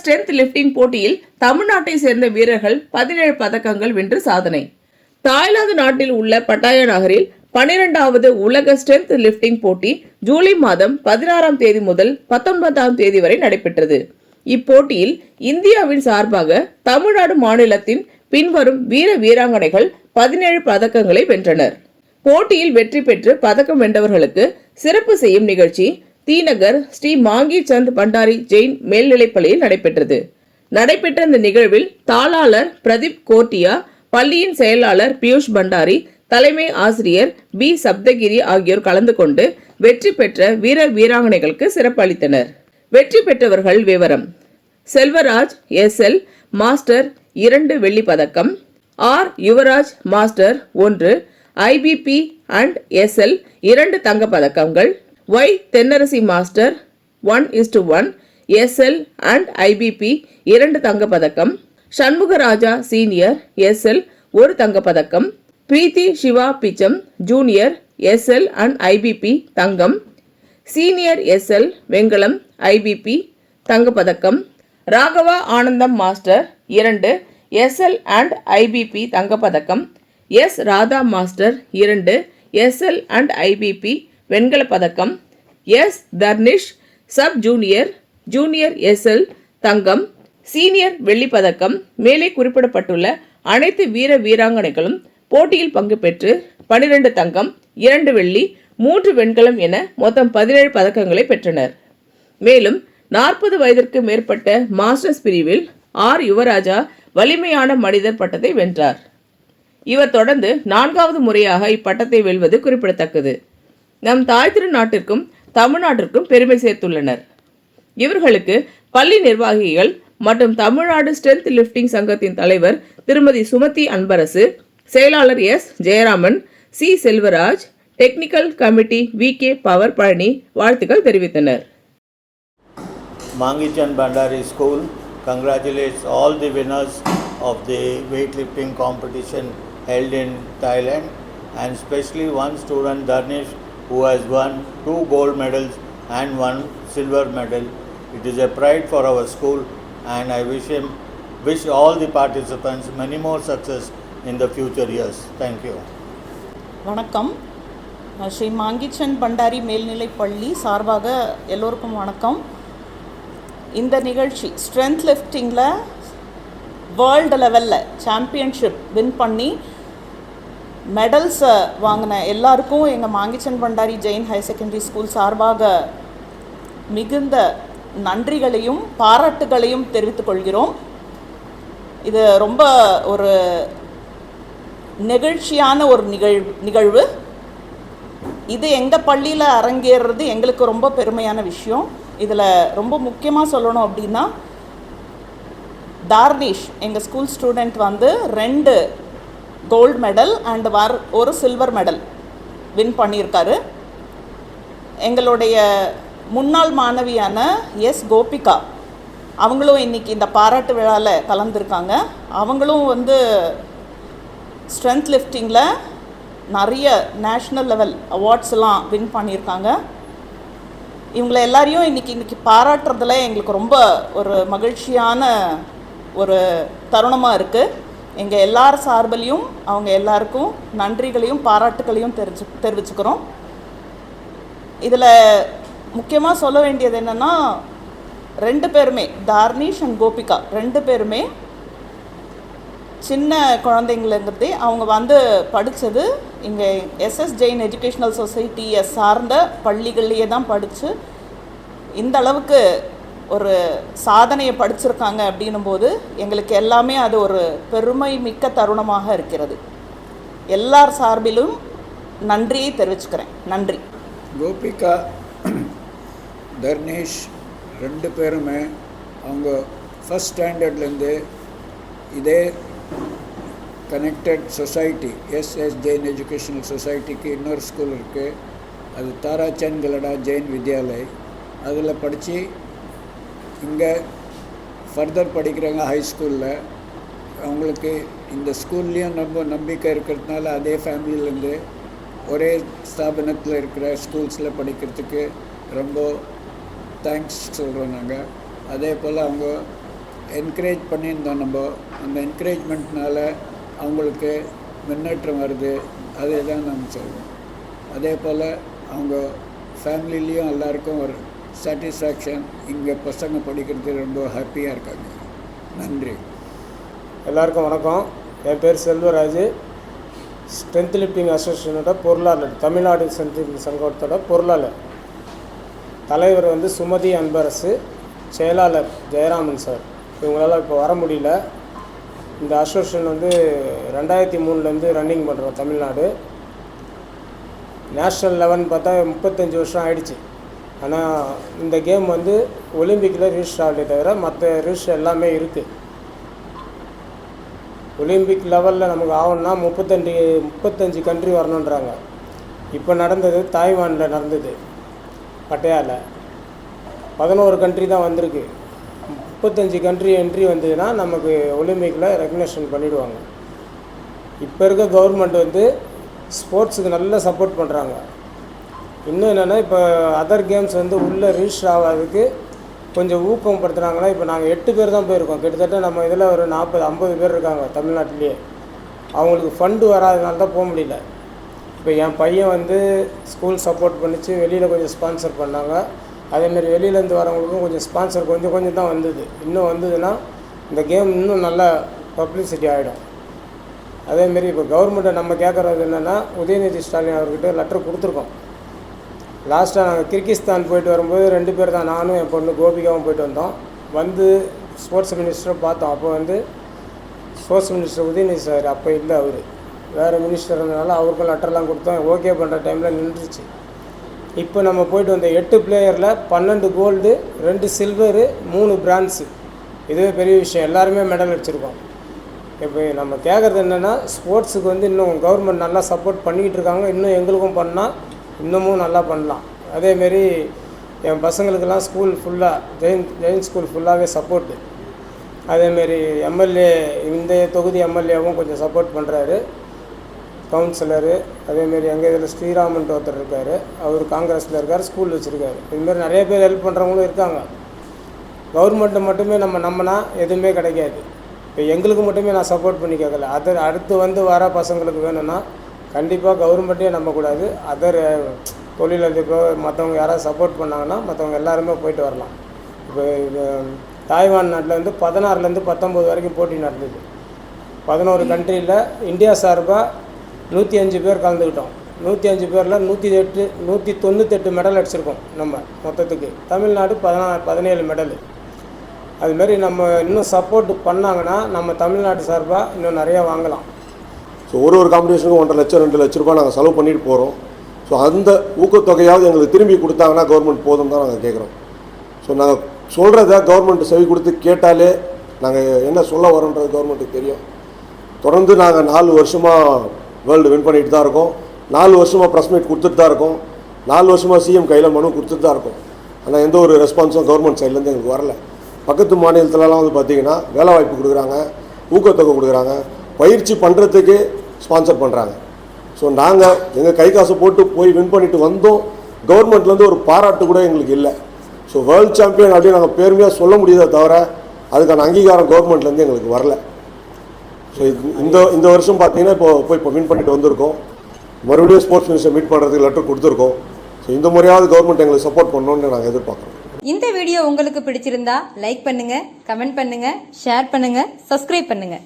Strength lifting போட்டியில் தமிழ்நாட்டை சேர்ந்த வீரர்கள் பதினேழு பதக்கங்கள் வென்று சாதனை. தாய்லாந்து நாட்டில் உள்ள பட்டாய நகரில் பனிரெண்டாவது உலக ஸ்ட்ரென்த் லிப்டிங் போட்டி ஜூலை மாதம் பதினாறாம் தேதி முதல் பத்தொன்பதாம் தேதி வரை நடைபெற்றது. இப்போட்டியில் இந்தியாவின் சார்பாக தமிழ்நாடு மாநிலத்தின் பின்வரும் வீர வீராங்கனைகள் பதினேழு பதக்கங்களை வென்றனர். போட்டியில் வெற்றி பெற்று பதக்கம் வென்றவர்களுக்கு சிறப்பு செய்யும் நிகழ்ச்சி தீநகர் ஸ்ரீ மாங்கி சந்த் பண்டாரி ஜெயின் மேல்நிலைப்பள்ளியில் நடைபெற்றது. நடைபெற்ற இந்த நிகழ்வில் தாளாளர் பிரதீப் கோர்டியா பள்ளியின் செயலாளர் பியூஷ் பண்டாரி தலைமை ஆசிரியர் பி சப்தகிரி ஆகியோர் கலந்து கொண்டு வெற்றி பெற்ற வீரர் வீராங்கனைகளுக்கு சிறப்பளித்தனர் வெற்றி பெற்றவர்கள் விவரம். செல்வராஜ் எஸ் எல் மாஸ்டர் இரண்டு வெள்ளி பதக்கம். ஆர் யுவராஜ் மாஸ்டர் ஒன்று ஐபிபி அண்ட் எஸ்எல் இரண்டு தங்கப் பதக்கங்கள். Y Thennarasi master one is to one SL and IPP இரண்டு தங்கப்பதக்கம். சண்முகராஜா சீனியர் எஸ்எல் ஒரு தங்கப்பதக்கம். பிரீத்தி சிவா பிச்சம் ஜூனியர் எஸ்எல் அண்ட் ஐபிபி தங்கம். சீனியர் எஸ்எல் வெங்கலம் ஐபிபி தங்கப்பதக்கம். ராகவா ஆனந்தம் மாஸ்டர் இரண்டு எஸ்எல் அண்ட் ஐபிபி தங்கப்பதக்கம். எஸ் ராதா மாஸ்டர் இரண்டு எஸ்எல் அண்ட் ஐபிபி வெண்கலப் பதக்கம். S. Tharnish sub junior junior SL தங்கம். சீனியர் வெள்ளிப் பதக்கம். மேலே குறிப்பிடப்பட்டுள்ள அனைத்து வீர வீராங்கனைகளும் போட்டியில் பங்கு பெற்று பனிரெண்டு தங்கம் இரண்டு வெள்ளி மூன்று வெண்கலம் என மொத்தம் பதினேழு பதக்கங்களை பெற்றனர். மேலும் நாற்பது வயதிற்கு மேற்பட்ட மாஸ்டர்ஸ் பிரிவில் ஆர். யுவராஜா வலிமையான மனிதர் பட்டத்தை வென்றார். இவர் தொடர்ந்து நான்காவது முறையாக இப்பட்டத்தை வெல்வது குறிப்பிடத்தக்கது. நம் தாய் திருநாட்டிற்கும் தமிழ்நாட்டிற்கும் பெருமை சேர்த்துள்ளனர். இவர்களுக்கு பள்ளி நிர்வாகிகள் மற்றும் தமிழ்நாடு ஸ்ட்ரென்த் லிஃப்டிங் சங்கத்தின் தலைவர் திருமதி சுமதி அன்பரசு செயலாளர் S. Jayaraman C. Selvaraj technical committee V. K. Power Palani வாழ்த்துக்கள் தெரிவித்தனர். Mangichan Bandari School congratulates all the winners of the weightlifting competition held in Thailand and especially one student Dharnish who has won two gold medals and one silver medal. It is a pride for our school and I wish him wish all the participants many more success in the future years. Thank you. வணக்கம் ஸ்ரீ மாங்கிச்சன் பண்டாரி மேல்நிலைப் பள்ளி சார்பாக எல்லோருக்கும் வணக்கம் இந்த நிகழ்ச்சி strength லிஃப்டிங்கில் world லெவலில் சாம்பியன்ஷிப் வின் பண்ணி மெடல்ஸை uh, வாங்கின எல்லாருக்கும் எங்கள் Mangichan Bhandari Jain higher secondary school சார்பாக மிகுந்த நன்றிகளையும் பாராட்டுகளையும் தெரிவித்துக் கொள்கிறோம். இது ரொம்ப ஒரு நெகிழ்ச்சியான ஒரு நிகழ்வு நிகழ்வு. இது எங்கள் பள்ளியில் அரங்கேறுறது எங்களுக்கு ரொம்ப பெருமையான விஷயம். இதில் ரொம்ப முக்கியமாக சொல்லணும் அப்படின்னா தார்னிஷ் எங்கள் ஸ்கூல் ஸ்டூடெண்ட் வந்து ரெண்டு கோல்டு மெடல் அண்ட் வர் ஒரு சில்வர் மெடல் வின் பண்ணியிருக்காரு. எங்களுடைய முன்னாள் மாணவியான எஸ் கோபிகா அவங்களும் இன்றைக்கி இந்த பாராட்டு விழாவில் கலந்துருக்காங்க. அவங்களும் வந்து ஸ்ட்ரென்த் லிஃப்டிங்கில் நிறைய நேஷ்னல் லெவல் அவார்ட்ஸ்லாம் வின் பண்ணியிருக்காங்க. இவங்களை எல்லாரையும் இன்றைக்கி இன்றைக்கி பாராட்டுறதுல எங்களுக்கு ரொம்ப ஒரு மகிழ்ச்சியான ஒரு தருணமாக இருக்குது எங்கள் எல்லார் சார்பிலையும் அவங்க எல்லாருக்கும் நன்றிகளையும் பாராட்டுகளையும் தெரிஞ்சு தெரிவிச்சுக்கிறோம். இதில் முக்கியமாக சொல்ல வேண்டியது என்னென்னா ரெண்டு பேருமே தார்னிஷ் அண்ட் கோபிகா ரெண்டு பேருமே சின்ன குழந்தைங்களங்கிறது அவங்க வந்து படித்தது இங்கே எஸ்எஸ் ஜெயின் எஜுகேஷ்னல் சொசைட்டியை சார்ந்த பள்ளிகள்லேயே தான் படித்து இந்த அளவுக்கு ஒரு சாதனையை படிச்சிருக்காங்க அப்படின்னும் போது எங்களுக்கு எல்லாமே அது ஒரு பெருமை மிக்க தருணமாக இருக்கிறது. எல்லார் சார்பிலும் நன்றியை தெரிவிச்சுக்கிறேன். நன்றி. கோபிகா தர்னேஷ் ரெண்டு பேருமே அவங்க ஃபஸ்ட் ஸ்டாண்டர்ட்லேருந்து இதே connected society SS Jain educational சொசைட்டிக்கு இன்னொரு ஸ்கூல் இருக்குது அது தாராச்சந்த் கலடா ஜெயின் வித்யாலய். அதில் படித்து இங்கே ஃபர்தர் படிக்கிறாங்க ஹை ஸ்கூலில் அவங்களுக்கு இந்த ஸ்கூல்லேயும் ரொம்ப நம்பிக்கை இருக்கிறதுனால அதே ஃபேமிலியிலேருந்து ஒரே ஸ்தாபனத்தில் இருக்கிற ஸ்கூல்ஸில் படிக்கிறதுக்கு ரொம்ப தேங்க்ஸ் சொல்கிறோம் நாங்கள் அதே போல் அவங்க என்கரேஜ் பண்ணியிருந்தோம் நம்ம. அந்த என்கரேஜ்மெண்ட்னால அவங்களுக்கு முன்னேற்றம் வருது. அதே தான் நாங்கள் சொல்லுவோம் அதே போல் அவங்க ஃபேமிலிலேயும் எல்லாருக்கும் ஒரு சாட்டிஸ்ஃபேக்ஷன் இங்கே பசங்க படிக்கிறது ரொம்ப ஹாப்பியாக இருக்காங்க. நன்றி. எல்லாருக்கும் வணக்கம். என் பேர் செல்வராஜ். ஸ்ட்ரென்த் லிஃப்டிங் அசோசியேஷனோட பொருளாளர் தமிழ்நாடு ஸ்ட்ரென்த் லிஃப்டிங் சங்கத்தோட பொருளாளர். தலைவர் வந்து சுமதி அன்பரசு செயலாளர் ஜெயராமன் சார். இவங்களால் இப்போ வர முடியல. இந்த அசோசியேஷன் வந்து ரெண்டாயிரத்தி மூணுலேருந்து ரன்னிங் பண்ணுறோம் தமிழ்நாடு. நேஷ்னல் லெவன் பார்த்தா முப்பத்தஞ்சு வருஷம் ஆயிடுச்சு. ஆனால் இந்த கேம் வந்து ஒலிம்பிக்கில் ரிஜிஸ்டர் ஆகலே தவிர மற்ற ரிஜிஸ்டர் எல்லாமே இருக்குது ஒலிம்பிக் லெவலில் நமக்கு ஆகணும்னா முப்பத்தஞ்சு முப்பத்தஞ்சு கண்ட்ரி வரணுன்றாங்க இப்போ நடந்தது தாய்வானில் நடந்தது பட்டையாவில் பதினோரு கண்ட்ரி தான் வந்திருக்கு. முப்பத்தஞ்சு கண்ட்ரி என்ட்ரி வந்ததுன்னா நமக்கு ஒலிம்பிக்கில் ரெக்கக்னேஷன் பண்ணிவிடுவாங்க இப்போ இருக்க கவர்மெண்ட் வந்து ஸ்போர்ட்ஸுக்கு நல்லா சப்போர்ட் பண்ணுறாங்க இன்னும் என்னென்னா இப்போ அதர் கேம்ஸ் வந்து உள்ளே ரிஜிஸ்டர் ஆகாததுக்கு கொஞ்சம் ஊக்கம் படுத்துனாங்கன்னா இப்போ நாங்கள் எட்டு பேர் தான் போயிருக்கோம். கிட்டத்தட்ட நம்ம இதில் ஒரு நாற்பது ஐம்பது பேர் இருக்காங்க தமிழ்நாட்டிலேயே. அவங்களுக்கு ஃபண்டு வராதனால தான் போக முடியல. இப்போ என் பையன் வந்து ஸ்கூல் சப்போர்ட் பண்ணிச்சு வெளியில் கொஞ்சம் ஸ்பான்சர் பண்ணாங்க. அதேமாரி வெளியிலேருந்து வரவங்களுக்கும் கொஞ்சம் ஸ்பான்சர் கொஞ்சம் கொஞ்சம் தான் வந்தது. இன்னும் வந்ததுன்னா இந்த கேம் இன்னும் நல்லா பப்ளிசிட்டி ஆகிடும் அதேமாரி இப்போ கவர்மெண்ட்டை நம்ம கேட்குறது என்னென்னா உதயநிதி ஸ்டாலின் அவர்கிட்ட லெட்டர் கொடுத்துருக்கோம். லாஸ்ட்டாக நாங்கள் கிர்கிஸ்தான் போயிட்டு வரும்போது ரெண்டு பேர் தான் நானும் என் பொண்ணு கோபிகாவும் போயிட்டு வந்தோம். வந்து ஸ்போர்ட்ஸ் மினிஸ்டரை பார்த்தோம். அப்போ வந்து ஸ்போர்ட்ஸ் மினிஸ்டர் உதயநிதி சார் அப்போ இல்லை அவர். வேறு மினிஸ்டர் இருந்தனால அவருக்கும் லெட்டர்லாம் கொடுத்தோம். ஓகே பண்ணுற டைமில் நின்றுச்சு. இப்போ நம்ம போயிட்டு வந்த எட்டு பிளேயரில் பன்னெண்டு கோல்டு ரெண்டு சில்வரு மூணு பிரான்ஸு இதுவே பெரிய விஷயம். எல்லாருமே மெடல் அடிச்சிருக்கோம். இப்போ நம்ம கேட்குறது என்னென்னா ஸ்போர்ட்ஸுக்கு வந்து இன்னும் கவர்மெண்ட் நல்லா சப்போர்ட் பண்ணிக்கிட்டு இருக்காங்க. இன்னும் எங்களுக்கும் பண்ணால் இன்னமும் நல்லா பண்ணலாம். அதேமாரி என் பசங்களுக்கெல்லாம் ஸ்கூல் ஃபுல்லாக ஜெயின் ஜெயின் ஸ்கூல் ஃபுல்லாகவே சப்போர்ட்டு அதேமாரி எம்எல்ஏ இந்த தொகுதி எம்எல்ஏவும் கொஞ்சம் சப்போர்ட் பண்ணுறாரு கவுன்சிலரு அதேமாரி எங்கள் இதில் ஸ்ரீராமன்ட்டு ஒருத்தர் இருக்கார். அவர் காங்கிரஸில் இருக்கார் ஸ்கூல் வச்சுருக்காரு. இதுமாரி நிறைய பேர் ஹெல்ப் பண்ணுறவங்களும் இருக்காங்க. கவர்மெண்ட்டை மட்டுமே நம்ம நம்பினா எதுவுமே கிடைக்காது. இப்போ எங்களுக்கு மட்டுமே நான் சப்போர்ட் பண்ணி கேட்கல அது அடுத்து வந்து வர பசங்களுக்கு வேணும்னா கண்டிப்பாக கவர்மெண்ட்டே நம்பக்கூடாது. அதர் தொழிலதிபர் மற்றவங்க யாராவது சப்போர்ட் பண்ணாங்கன்னா மற்றவங்க எல்லாருமே போயிட்டு வரலாம். இப்போ இது தாய்வான் நாட்டில் வந்து பதினாறுலேருந்து பத்தொம்போது வரைக்கும் போட்டி நடந்தது. பதினோரு கண்ட்ரியில் இந்தியா சார்பாக நூற்றி அஞ்சு பேர் கலந்துக்கிட்டோம். நூற்றி அஞ்சு பேரில் நூற்றி எட்டு நூற்றி தொண்ணூத்தெட்டு மெடல் அடிச்சிருக்கோம் நம்ம மொத்தத்துக்கு. தமிழ்நாடு பதினா பதினேழு மெடலு அதுமாரி நம்ம இன்னும் சப்போர்ட் பண்ணாங்கன்னா நம்ம தமிழ்நாடு சார்பாக இன்னும் நிறையா வாங்கலாம். ஸோ ஒரு ஒரு காம்படிஷனுக்கும் ஒன்றரை லட்சம் ரெண்டு லட்ச ரூபாய் நாங்கள் செலவு பண்ணிட்டு போகிறோம் ஸோ அந்த ஊக்கத்தொகையாவது எங்களுக்கு திரும்பி கொடுத்தாங்கன்னா கவர்மெண்ட் போதும் தான் நாங்கள் கேட்குறோம் ஸோ நாங்கள் சொல்கிறத கவர்மெண்ட் செவி கொடுத்து கேட்டாலே நாங்கள் என்ன சொல்ல வரோன்றது கவர்மெண்ட்டுக்கு தெரியும். தொடர்ந்து நாங்கள் நாலு வருஷமாக வேர்ல்டு வின் பண்ணிட்டு தான் இருக்கோம். நாலு வருஷமாக ப்ரெஸ் மீட் கொடுத்துட்டு தான் இருக்கோம். நாலு வருஷமாக சிஎம் கையில் மனு கொடுத்துட்டு தான் இருக்கோம். ஆனால் எந்த ஒரு ரெஸ்பான்ஸும் கவர்மெண்ட் சைட்லேருந்து எங்களுக்கு வரல. பக்கத்து மாநிலத்திலலாம் வந்து பார்த்திங்கன்னா வேலை வாய்ப்பு கொடுக்குறாங்க ஊக்கத்தொகை கொடுக்குறாங்க. பயிற்சி பண்ணுறதுக்கு ஸ்பான்சர் பண்ணுறாங்க ஸோ நாங்கள் எங்கள் கை காசு போட்டு போய் வின் பண்ணிட்டு வந்தோம். கவர்மெண்ட்லேருந்து ஒரு பாராட்டு கூட எங்களுக்கு இல்லை. ஸோ வேர்ல்டு சாம்பியன் அப்படின்னு நாங்கள் பெருமையாக சொல்ல முடியாத தவிர அதுக்கான அங்கீகாரம் கவர்மெண்ட்லேருந்து எங்களுக்கு வரல. ஸோ இந்த இந்த வருஷம் பார்த்தீங்கன்னா இப்போ போய் இப்போ வின் பண்ணிட்டு வந்திருக்கோம். மறுபடியும் ஸ்போர்ட்ஸ் மினிஸ்டர் மீட் பண்ணுறதுக்கு லெட்டர் கொடுத்துருக்கோம். ஸோ இந்த முறையாவது கவர்மெண்ட் எங்களுக்கு சப்போர்ட் பண்ணணும்னு நாங்கள் எதிர்பார்க்குறோம். இந்த வீடியோ உங்களுக்கு பிடிச்சிருந்தா லைக் பண்ணுங்கள் கமெண்ட் பண்ணுங்கள் ஷேர் பண்ணுங்கள் சப்ஸ்கிரைப் பண்ணுங்கள்